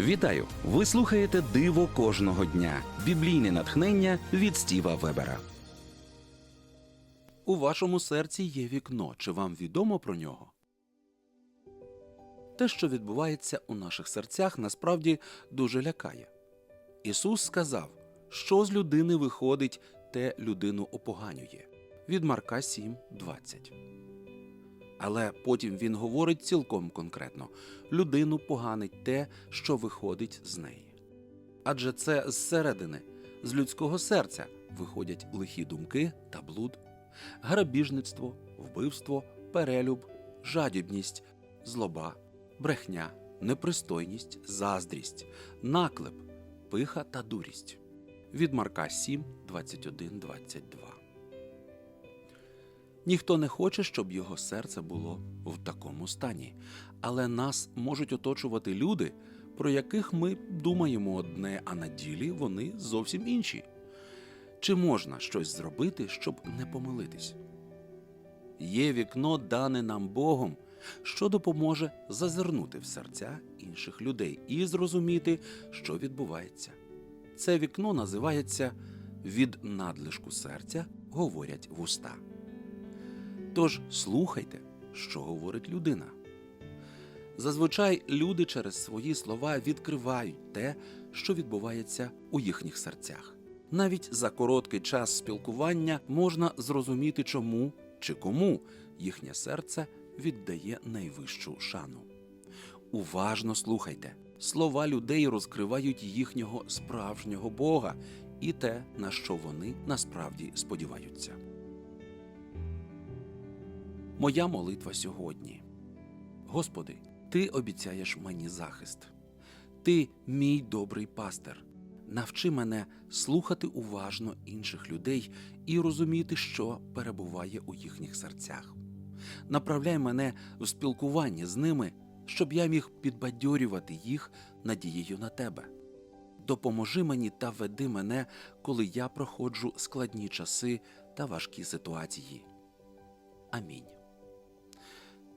Вітаю! Ви слухаєте Диво кожного дня. Біблійне натхнення від Стіва Вебера. У вашому серці є вікно. Чи вам відомо про нього? Те, що відбувається у наших серцях, насправді дуже лякає. Ісус сказав, що з людини виходить, те людину опоганює. Від Марка 7, 20. Але потім він говорить цілком конкретно: людину поганить те, що виходить з неї. Адже це зсередини, з людського серця виходять лихі думки та блуд, грабіжництво, вбивство, перелюб, жадібність, злоба, брехня, непристойність, заздрість, наклеп, пиха та дурість. Від Марка 7, 21, 22. Ніхто не хоче, щоб його серце було в такому стані, але нас можуть оточувати люди, про яких ми думаємо одне, а на ділі вони зовсім інші. Чи можна щось зробити, щоб не помилитись? Є вікно, дане нам Богом, що допоможе зазирнути в серця інших людей і зрозуміти, що відбувається. Це вікно називається від надлишку серця говорять вуста. Тож слухайте, що говорить людина. Зазвичай люди через свої слова відкривають те, що відбувається у їхніх серцях. Навіть за короткий час спілкування можна зрозуміти, чому чи кому їхнє серце віддає найвищу шану. Уважно слухайте. Слова людей розкривають їхнього справжнього Бога і те, на що вони насправді сподіваються. Моя молитва сьогодні. Господи, Ти обіцяєш мені захист. Ти мій добрий пастир. Навчи мене слухати уважно інших людей і розуміти, що перебуває у їхніх серцях. Направляй мене в спілкуванні з ними, щоб я міг підбадьорювати їх надією на тебе. Допоможи мені та веди мене, коли я проходжу складні часи та важкі ситуації. Амінь.